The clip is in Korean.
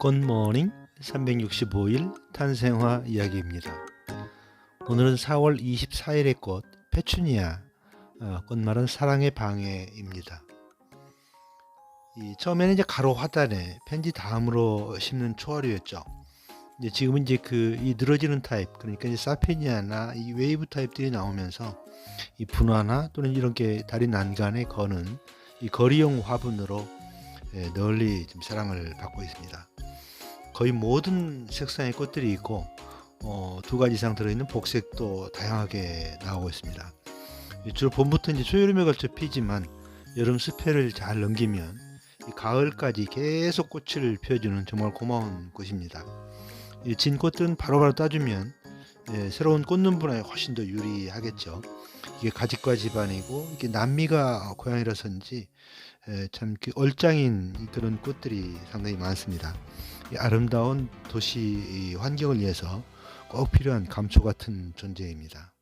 굿모닝 365일 탄생화 이야기입니다. 오늘은 4월 24일의 꽃 페추니아 어, 꽃말은 사랑의 방해입니다. 이 처음에는 이제 가로 화단에 편지 다음으로 심는 초화류였죠. 이제 지금은 이제 그 이 늘어지는 타입 그러니까 이제 사페니아나 이 웨이브 타입들이 나오면서 이 분화나 또는 이런 게 다리 난간에 거는 이 거리용 화분으로 예, 널리 좀 사랑을 받고 있습니다. 거의 모든 색상의 꽃들이 있고 어, 두 가지 이상 들어있는 복색도 다양하게 나오고 있습니다. 이 주로 봄부터 이제 초여름에 걸쳐 피지만 여름 습해를 잘 넘기면 이 가을까지 계속 꽃을 펴주는 정말 고마운 꽃입니다. 이진 꽃들은 바로바로 따주면 예, 새로운 꽃눈 분화에 훨씬 더 유리하겠죠. 이게 가지과 집안이고 이게 남미가 고향이라서인지 예, 참그 얼짱인 그런 꽃들이 상당히 많습니다. 이 아름다운 도시 이 환경을 위해서 꼭 필요한 감초 같은 존재입니다.